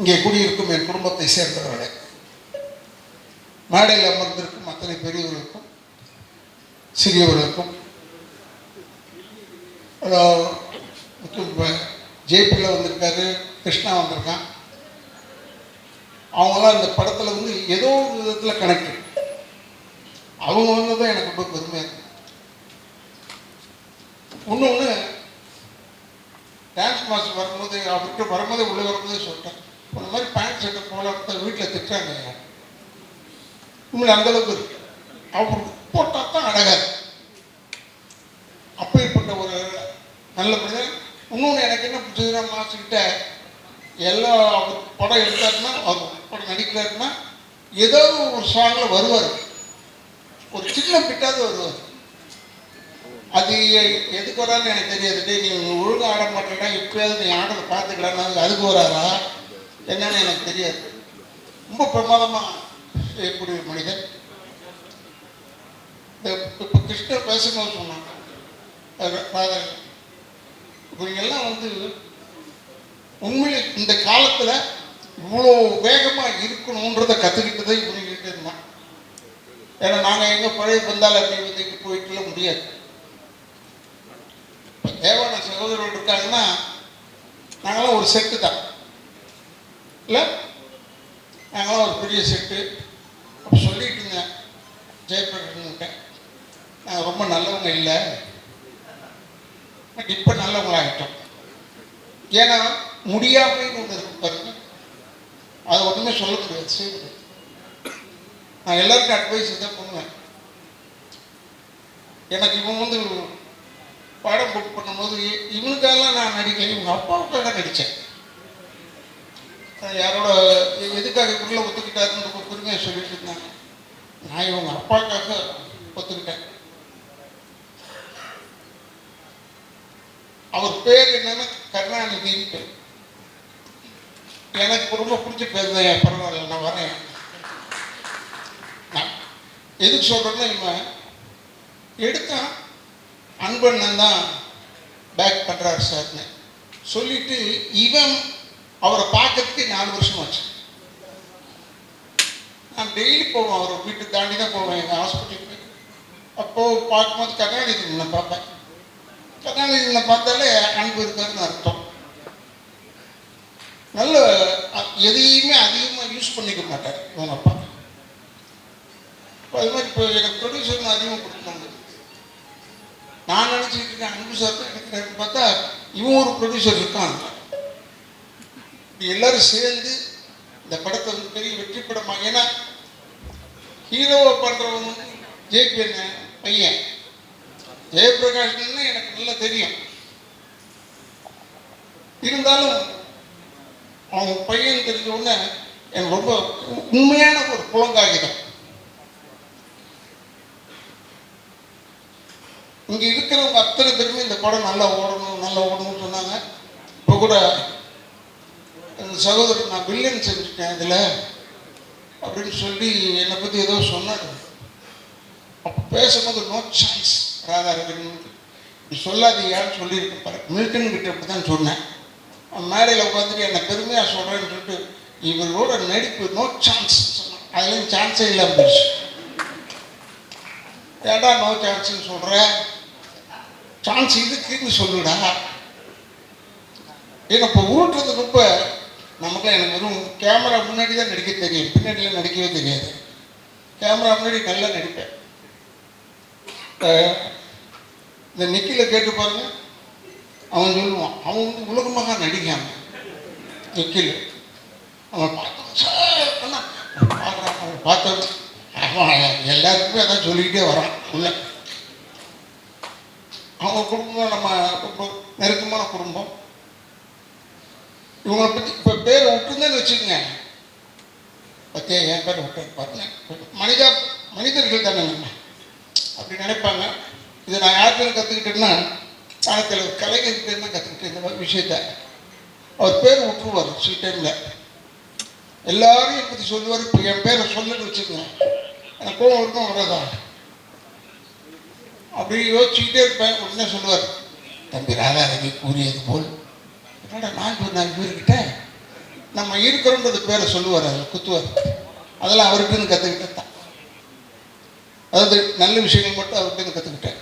இங்கே குடியிருக்கும் என் குடும்பத்தை சேர்ந்தவர்களே. மேடையில் அமர்ந்திருக்கும் அத்தனை பெரியவர்களுக்கும் சிறியவர்களுக்கும் ஜேபியில் வந்திருக்காரு கிருஷ்ணா வந்திருக்கான். அவங்களாம் இந்த படத்தில் வந்து ஏதோ ஒரு விதத்தில் கனெக்ட் அவங்க வந்ததும் எனக்கு ரொம்ப பெருமையாக இருக்கு. ஒன்று டான்ஸ் மாஸ்டர் வரும்போது அவர்கிட்ட வரும்போதே உள்ளே வரும்போதே சொல்லிட்டேன். இந்த மாதிரி பேண்ட் ஷர்ட்டை போல வீட்டில் திட்டாங்க உண்மையில அந்த அளவுக்கு இருக்கு. அவர் போட்டால் தான் அழகா இருக்கு. அப்பேற்பட்ட ஒரு நல்ல மனிதன். இன்னொன்று எனக்கு என்ன பிடிச்சதுன்னா மாசுக்கிட்ட எல்லா அவர் படம் எடுத்தாருன்னா அவர் படம் நடிக்கிறாருன்னா ஏதோ ஒரு சாங்கில் வருவார். ஒரு சின்ன பிட்டாவது வருவார். அது எதுக்கு வரான்னு எனக்கு தெரியாது. நீ ஒழுங்கா ஆட மாட்டேன்னா எப்பயாவது நீ ஆடுறதை பார்த்துக்கலான்னு அதுக்கு வராதா என்னன்னு எனக்கு தெரியாது. ரொம்ப பிரமாதமாக செய்யக்கூடிய மனிதன். இப்போ கிருஷ்ணர் பேசும்போது சொன்னாங்க. அது- இவங்கெல்லாம் வந்து உண்மையில் இந்த காலத்தில் இவ்வளோ வேகமாக இருக்கணுன்றதை கற்றுக்கிட்டதே இவங்ககிட்ட இருந்தான் ஏன்னா நாங்கள் எங்கே பழைய பந்தால் அப்படி வந்து போயிட்டுல முடியாது. தேவான சகோதரர்கள் இருக்காங்கன்னா நாங்களாம் ஒரு செட்டு தான். இல்லை நாங்களாம் ஒரு பெரிய செட்டு அப்போ சொல்லிட்டு இருந்தேன். ஜெயபிரகாஷ்கிட்ட நாங்கள் ரொம்ப நல்லவங்க இல்லை. இப்போ நல்லவங்களாகிட்டோம் ஏன்னா முடியாமைன்னு ஒன்று இருக்கு பாருங்க. அது ஒன்றுமே சொல்ல முடியாது. செய்ய முடியாது. நான் எல்லாருக்கும் அட்வைஸ் தான் பண்ணுவேன். எனக்கு இவன் வந்து படம் புக் பண்ணும்போது இவனுக்காகலாம் இவனுக்கெல்லாம் நான் நடிக்கல. இவங்க அப்பாவுக்காக நடித்தேன். யாரோட எதுக்காக உள்ள ஒத்துக்கிட்டாருன்னு பொறுமையாக சொல்லிட்டு இருந்தாங்க. நான் இவங்க அப்பாவுக்காக ஒத்துக்கிட்டேன். அவர் பேர் என்னன்னா கருணாநிதின்னு பேர். எனக்கு ரொம்ப பிடிச்ச பேர் தான் என் பரவாயில்ல நான் வரேன். நான் எதுக்கு சொல்கிறேன்னா இவன் எடுத்தான் அன்பண்ணன் தான் பேக் பண்ணுறாரு சார்னு. சொல்லிட்டு இவன் அவரை பார்க்கறதுக்கு நாலு வருஷம் ஆச்சு. நான் டெய்லி போவேன் அவரை வீட்டுக்கு தாண்டி தான் போவேன் எங்கள் ஹாஸ்பிட்டலுக்கு அப்போது பார்க்கும்போது கருணாநிதி நான் பார்ப்பேன். கருணாநிதி பார்த்தாலே அன்பு இருக்காருன்னு அர்த்தம். நல்ல எதையுமே அதிகமாக யூஸ் பண்ணிக்க மாட்டார் இவங்க அப்பா. இப்போ அது மாதிரி இப்போ எனக்கு ப்ரொடியூசர் அதிகமாக கொடுத்தாங்க நான் நினச்சிக்கிட்டு இருக்கேன் அன்பு சார் தான் எடுக்கிறாருன்னு பார்த்தா இவன் ஒரு ப்ரொடியூசர் இருக்கான். இப்படி எல்லாரும் சேர்ந்து இந்த படத்தை வந்து பெரிய வெற்றி படமா ஏன்னா ஹீரோவை பண்ணுறவங்க வந்து ஜேபி பையன். ஜெயபிரகாஷ்னு எனக்கு நல்லா தெரியும். இருந்தாலும் அவங்க பையன் தெரிஞ்ச உடனே எனக்கு ரொம்ப உ- உண்மையான ஒரு புலங்காகிதம். இங்க இருக்கிறவங்க அத்தனை பேருமே இந்த படம் நல்லா ஓடணும் நல்லா ஓடணும்னு சொன்னாங்க. இப்போ கூட அந்த சகோதரர் நான் வில்லன் செஞ்சுட்டேன் இதில் அப்படின்னு சொல்லி என்னை பற்றி ஏதோ சொன்னார். அப்போ பேசும்போது நோ சாய்ஸ் ராதாரவின் நீ சொல்லாதீங்கன்னு சொல்லியிருக்கேன் பாரு. மில்டன் கிட்ட அப்படி தான் சொன்னேன். அவன் மேடையில் உட்காந்துட்டு என்னை பெருமையாக சொல்கிறேன்னு சொல்லிட்டு இவரோட நடிப்பு நோ சான்ஸ் சொன்னான். அதுலேயும் சான்ஸே இல்லாமல் போச்சு ஏடா நோ சான்ஸ்னு சொல்கிற சான்ஸ் இதுக்குன்னு சொல்லுடா. ஏன்னா இப்போ உருட்டுறது ரொம்ப நமக்குலாம் எனக்கு வெறும் கேமரா முன்னாடி தான் நடிக்க தெரியும். பின்னாடியில் நடிக்கவே தெரியாது. கேமரா முன்னாடி நல்லா நடிப்பேன். இந்த நிக்கில கேட்டு பாருங்க. அவன் சொல்லுவான் அவன் வந்து உலகமாக நடிக்காம நிக்கில். அவன் பார்த்தான் சார் அவன் பார்த்தவன் அவன் எல்லாருக்குமே அதான் சொல்லிக்கிட்டே வரான். உள்ள அவங்க குடும்பம் நம்ம ரொம்ப நெருக்கமான குடும்பம். இவங்களை பற்றி இப்போ பேர் விட்டுருந்தேன்னு வச்சுக்கோங்க. பத்தியா? என் பேர் விட்டு பார்த்தேன் மனிதா மனிதர்கள் தானே. அப்படி நினைப்பாங்க. இதை நான் யார்கிட்ட கற்றுக்கிட்டேன்னா காலத்தில் கலைஞர்கிட்ட தான் கற்றுக்கிட்டேன் இந்த மாதிரி விஷயத்த. அவர் பேர் விட்டுருவார் சில டைமில் எல்லாரையும் பற்றி சொல்லுவார். இப்போ என் பேரை சொல்லுன்னு வச்சுக்கோங்க. எனக்கு கோவம் இருக்கும் வராதா? அப்படி யோசிச்சுக்கிட்டே இருப்பேன். உடனே சொல்லுவார் தம்பி ராதாரவி கூறியது போல் என்னடா நான் சொன்னேன் இவர்கிட்ட நம்ம இருக்கிறோன்றது பேரை சொல்லுவார் அதில் குத்துவார். அதெல்லாம் அவருக்குன்னு கற்றுக்கிட்டது தான். அதாவது நல்ல விஷயங்கள் மட்டும் அவர்கிட்ட கற்றுக்கிட்டேன்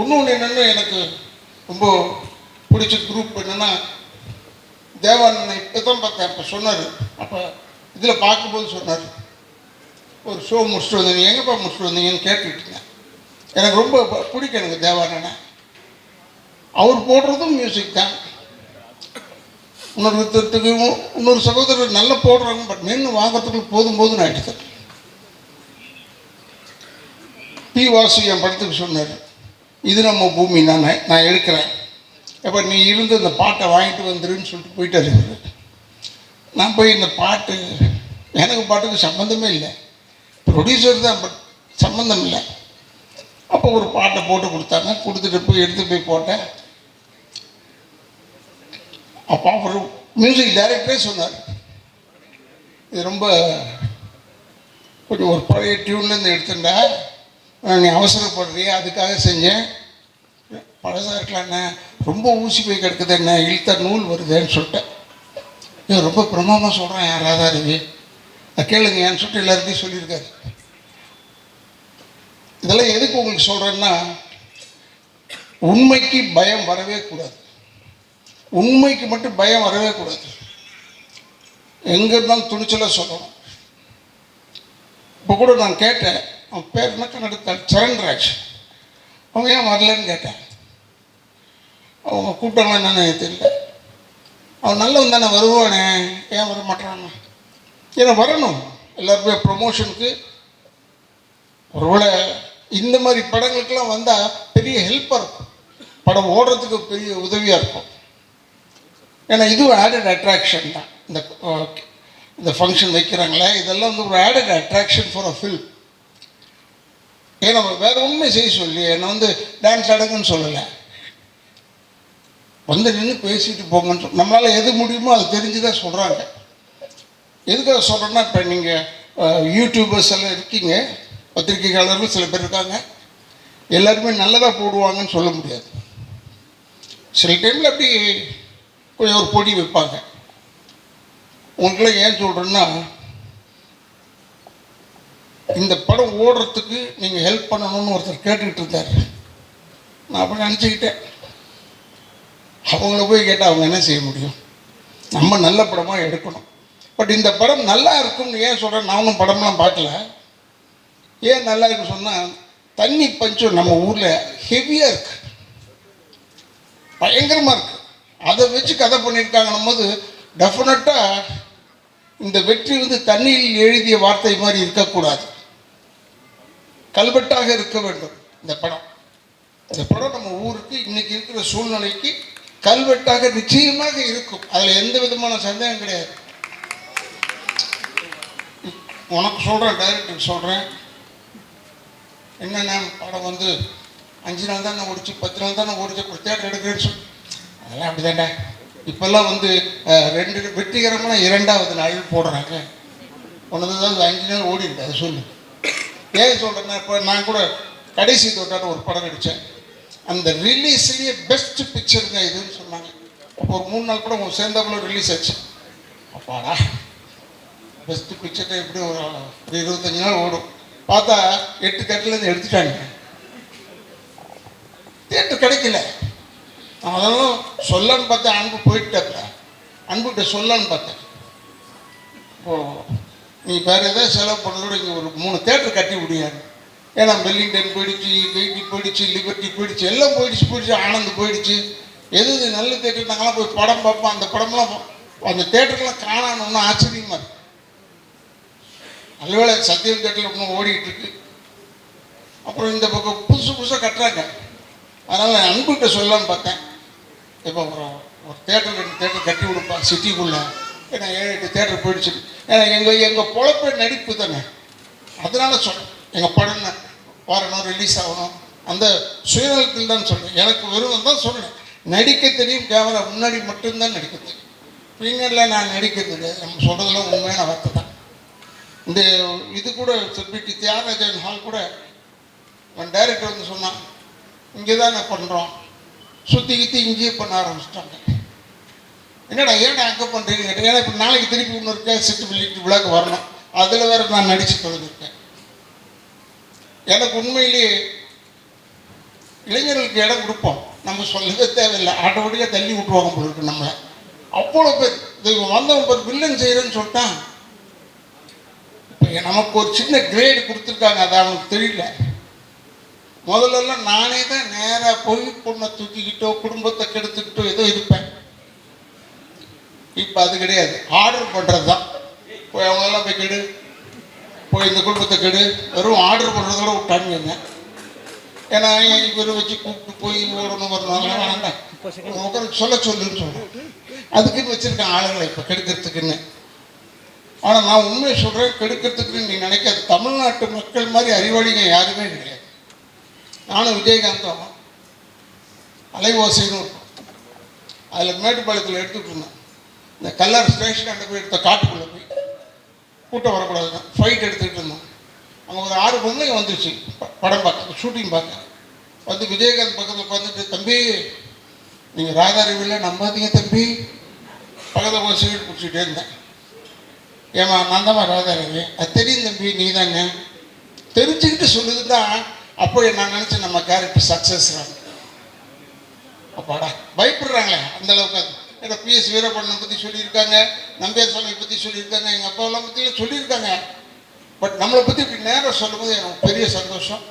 இன்னொன்று என்னென்னு எனக்கு ரொம்ப பிடிச்ச குரூப் என்னென்னா தேவானந்தன் இப்போ தான் பார்த்தேன். அப்போ சொன்னார். அப்போ இதில் பார்க்கும்போது சொன்னார். ஒரு ஷோ முடிச்சுட்டு வந்தீங்க. எங்கேப்பா முடிச்சுட்டு வந்தீங்கன்னு கேட்டுக்கிட்டேன் எனக்கு ரொம்ப பிடிக்கும் எனக்கு தேவானனை அவர் போடுறதும் மியூசிக் தான். இன்னொருத்தருக்கு இன்னொரு சகோதரர் நல்லா போடுறாங்க பட் நின்று வாங்கிறதுக்குள்ள போதும் போதும் ஆகிடுது பி வாசு என் படத்துக்கு சொன்னார் இது நம்ம பூமி நான் நான் எடுக்கிறேன். எப்போ நீ இருந்து இந்த பாட்டை வாங்கிட்டு வந்துருன்னு சொல்லிட்டு போயிட்டாரு இவரு. நான் போய் இந்த பாட்டு எனக்கு பாட்டுக்கு சம்மந்தமே இல்லை. ப்ரொடியூசர் தான் பட் சம்மந்தம் இல்லை. அப்போ ஒரு பாட்டை போட்டு கொடுத்தாங்க கொடுத்துட்டு போய் எடுத்து போய் போட்டேன். அப்போ அவர் மியூசிக் டைரக்டரே சொன்னார். இது ரொம்ப கொஞ்சம் ஒரு பழைய டியூன்லேருந்து எடுத்துட்டா நீ அவசரப்படுறியே அதுக்காக செஞ்சேன். பழசாக இருக்கலாண்ணே ரொம்ப ஊசி போய் கிடக்குது என்ன இழுத்த நூல் வருதேன்னு சொல்லிட்டேன். இது ரொம்ப பிரமாமா சொல்கிறேன் என் ராதாரவி. அதை கேளுங்க ஏன்னு சொல்லிட்டு எல்லாருக்கும் சொல்லியிருக்காரு. இதெல்லாம் எதுக்கு உங்களுக்கு சொல்கிறேன்னா உண்மைக்கு பயம் வரவே கூடாது. உண்மைக்கு மட்டும் பயம் வரவே கூடாது. எங்கே இருந்தாலும் துணிச்சலாக சொல்லணும். இப்போ கூட நான் கேட்டேன் அவன் பேர் என்ன கன்னடத்தாள் சரண்ராஜ். அவங்க ஏன் வரலன்னு கேட்டேன். அவங்க கூப்பிட்டாங்களா என்னன்னு தெரியல. அவன் நல்லவன் தானே வருவானே. ஏன் வர மாட்டானா ஏன்னா வரணும். எல்லாருமே ப்ரொமோஷனுக்கு ஒருவேளை இந்த மாதிரி படங்களுக்கெல்லாம் வந்தால் பெரிய ஹெல்ப்பாக இருக்கும். படம் ஓடுறதுக்கு பெரிய உதவியாக இருக்கும். ஏன்னா இதுவும் ஆடட் அட்ராக்ஷன் தான். இந்த ஓகே இந்த ஃபங்க்ஷன் வைக்கிறாங்களே இதெல்லாம் வந்து ஒரு added attraction for a film ஏன்னா வேற உண்மை செய்ய சொல்லி என்னை வந்து டான்ஸ் ஆடுங்கன்னு சொல்லலை. வந்து நின்று பேசிட்டு போங்கன்னு நம்மளால் எது முடியுமோ அது தெரிஞ்சு தான் சொல்கிறாங்க எதுக்காக சொல்கிறேன்னா இப்போ நீங்கள் யூடியூபர்ஸ் எல்லாம் இருக்கீங்க பத்திரிகையாளர்கள் சில பேர் இருக்காங்க. எல்லாருமே நல்லதாக போடுவாங்கன்னு சொல்ல முடியாது. சில டைமில் அப்படி கொஞ்சம் ஒரு பொடி வைப்பாங்க உங்களுக்குலாம் ஏன் சொல்கிறேன்னா இந்த படம் ஓடுறதுக்கு நீங்கள் ஹெல்ப் பண்ணணும்னு ஒருத்தர் கேட்டுக்கிட்டு இருந்தார். நான் அப்படி நினச்சிக்கிட்டேன். அவங்கள போய் கேட்டால் அவங்க என்ன செய்ய முடியும்? நம்ம நல்ல படமாக எடுக்கணும். பட் இந்த படம் நல்லா இருக்கும்னு ஏன் சொல்கிறேன் நானும் படம்லாம் பார்க்கல. ஏன் நல்லா இருக்கு சொன்னால் தண்ணி பஞ்சம் நம்ம ஊரில் ஹெவியாக இருக்குது பயங்கரமாக இருக்குது அதை வச்சு கதை பண்ணியிருக்காங்கன்னும் போது டெஃபினட்டாக இந்த வெற்றி வந்து தண்ணியில் எழுதிய வார்த்தை மாதிரி இருக்கக்கூடாது. கல்வெட்டாக இருக்க வேண்டும் இந்த படம். இந்த படம் நம்ம ஊருக்கு இன்னைக்கு இருக்கிற சூழ்நிலைக்கு கல்வெட்டாக நிச்சயமாக இருக்கும். அதில் எந்த விதமான சந்தேகம் கிடையாது. உனக்கு சொல்கிறேன் டைரக்டருக்கு சொல்கிறேன் என்னென்ன படம் வந்து அஞ்சு நாள் தான் ஓடிச்சு பத்து நாள் தான் ஓடிச்சு ஒரு தேட்டர் எடுக்கிறேன்னு சொல்லி. அதெல்லாம் அப்படிதானே இப்போல்லாம் வந்து ரெண்டு வெற்றிகரமான இரண்டாவது நாள் போடுறாங்க. ஒன்று தான் அஞ்சு நாள் ஓடி இருக்கு அதை சொல்லு. ஏன் சொல்கிறேன்னா இப்போ நான் கூட கடைசி தோட்டான ஒரு படம் நடித்தேன் அந்த ரிலீஸ்லேயே பெஸ்ட் பிக்சருங்க இதுன்னு சொன்னாங்க. அப்போ ஒரு மூணு நாள் கூட உங்க சேர்ந்தாப்புல ரிலீஸ் ஆச்சு. அப்பாடா. பெஸ்ட் பிக்சர் எப்படி ஒரு ஒரு இருபத்தஞ்சு நாள் ஓடும். பார்த்தா எட்டு தேட்டர்லேருந்து எடுத்துட்டாங்க. தேட்டர் கிடைக்கல. நான் அதெல்லாம் சொல்லன்னு பார்த்தேன் அன்பு போயிட்டாப்ல அன்புகிட்ட சொல்லன்னு பார்த்தேன் ஓ நீ வேற எதாவது செலவு பண்ணலோட இங்கே ஒரு மூணு தேட்டர் கட்டி முடியாது ஏன்னா வெல்லிங்டன் போயிடுச்சு கெய்டி போயிடுச்சு லிபர்ட்டி போயிடுச்சு எல்லாம் போயிடுச்சு போயிடுச்சு ஆனந்த் போயிடுச்சு. எது எது நல்ல தேட்டர் நாங்களாம் போய் படம் பார்ப்போம். அந்த படம்லாம் அந்த தேட்டர்லாம் காணணும்னு ஆச்சரியமா இருக்கு. நல்லவேளை சத்தியம் தேட்டரில் இன்னும் ஓடிட்டு இருக்கு. அப்புறம் இந்த பக்கம் புதுசு புதுசாக கட்டுறாங்க. அதனால் நான் அன்புகிட்ட சொல்லலான்னு பார்த்தேன். இப்போ ஒரு ஒரு தேட்டர் ரெண்டு தேட்டர் கட்டி கொடுப்பா சிட்டிக்குள்ளே. ஏன்னா ஏழு எட்டு தேட்டர் போயிடுச்சு. ஏன்னா எங்கள் எங்கள் பொழப்பு நடிப்பு தானே. அதனால சொல்கிறேன் எங்கள் படம் வரணும் ரிலீஸ் ஆகணும். அந்த சுயநலத்தில் தான் சொல்கிறேன் எனக்கு வெறும் தான் சொல்கிறேன் நடிக்க தெரியும் கேமரா முன்னாடி மட்டும்தான் நடிக்க தெரியும். பின்னரில் நான் நடிக்கிறது கிடையாது நம்ம சொல்கிறதெல்லாம் உண்மையான வார்த்தை தான். இந்த இது கூட சொல்லிட்டு தியாகராஜன் ஹால் கூட அவன் டைரக்டர் வந்து சொன்னான் இங்கே தான் நான் பண்ணுறோம் சுற்றி கித்தி இங்கேயே பண்ண ஆரம்பிச்சிட்டாங்க. என்னடா ஏடா அங்கே பண்ணுறீங்க கேட்டேன் ஏன்னா இப்போ நாளைக்கு திருப்பி இன்னொரு செட்டு வெளியிட்டு விழாக்கு வரணும். அதில் வேற நான் நடிச்சு தொடங்கிருக்கேன் எனக்கு உண்மையிலேயே இளைஞர்களுக்கு இடம் கொடுப்போம். நம்ம சொல்லவே தேவையில்லை. ஆட்டோமேட்டிக்காக தள்ளி விட்டுருவாங்க போல இருக்கு நம்மளை. அவ்வளோ பேர். இது இவன் வந்தவன் பேர் வில்லன் செய்கிறேன்னு சொல்லிட்டான். இப்போ நமக்கு ஒரு சின்ன கிரேடு கொடுத்துருக்காங்க. அது அவனுக்கு தெரியல. முதல்லலாம் நானே தான் நேராக போய் பொண்ணை தூக்கிக்கிட்டோ குடும்பத்தை கெடுத்துக்கிட்டோ ஏதோ இருப்பேன். இப்போ அது கிடையாது. ஆர்டர் பண்ணுறது தான் போய் அவங்களெல்லாம் போய் கெடு. போய் இந்த குடும்பத்தை கெடு. வெறும் ஆர்டர் பண்ணுறதோட விட்டாங்க என்ன ஏன்னா இவர் வச்சு கூப்பிட்டு போய் ஓடணும் வரணும் உட்காந்து சொல்ல சொல்லுன்னு சொல்கிறேன் அதுக்குன்னு வச்சுருக்கேன் ஆளுங்களை இப்போ கெடுக்கிறதுக்குன்னு. ஆனால் நான் உண்மையை சொல்கிறேன் கெடுக்கிறதுக்குன்னு நீ நினைக்காது. தமிழ்நாட்டு மக்கள் மாதிரி அறிவாளிங்க யாருமே கிடையாது. நானும் விஜயகாந்தும் அலைவோசைன்னு இருக்கும் அதில் மேட்டுப்பாளையத்தில் எடுத்துகிட்டு இருந்தேன். இந்த கல்லர் ஸ்டேஷன் அங்கே போய் எடுத்த காட்டுக்குள்ளே போய். கூட்டம் வரக்கூடாதுன்னு ஃபைட் எடுத்துக்கிட்டு இருந்தோம். அங்கே ஒரு ஆறு பொண்ணுங்க வந்துச்சு. படம் பார்க்க ஷூட்டிங் பார்க்க. வந்து விஜயகாந்த் பக்கத்தில் உட்காந்துட்டு தம்பி நீங்கள் ராதாரவியில் நம்பாதீங்க தம்பி. பக்கத்தில் போய் சிகரெட் குடிச்சிட்டே இருந்தேன். ஏமா நான் தான் ராதாரவி. அது தெரியும் தம்பி நீ தாங்க தெரிஞ்சுக்கிட்டு தான் அப்போ நான் நினச்சேன் நம்ம கேரக்டர் சக்ஸஸ் அப்பாடா பயப்படுறாங்களே அந்த அளவுக்கு. ஏதோ பிஎஸ் வீரப்பண்ணனை பற்றி சொல்லியிருக்காங்க நம்பியார் சுவாமியை பற்றி சொல்லியிருக்காங்க எங்கள் அப்பாவெல்லாம் பற்றியும் சொல்லியிருக்காங்க. பட் நம்மளை பற்றி இப்படி நேரம் சொல்லும்போது எனக்கு பெரிய சந்தோஷம்.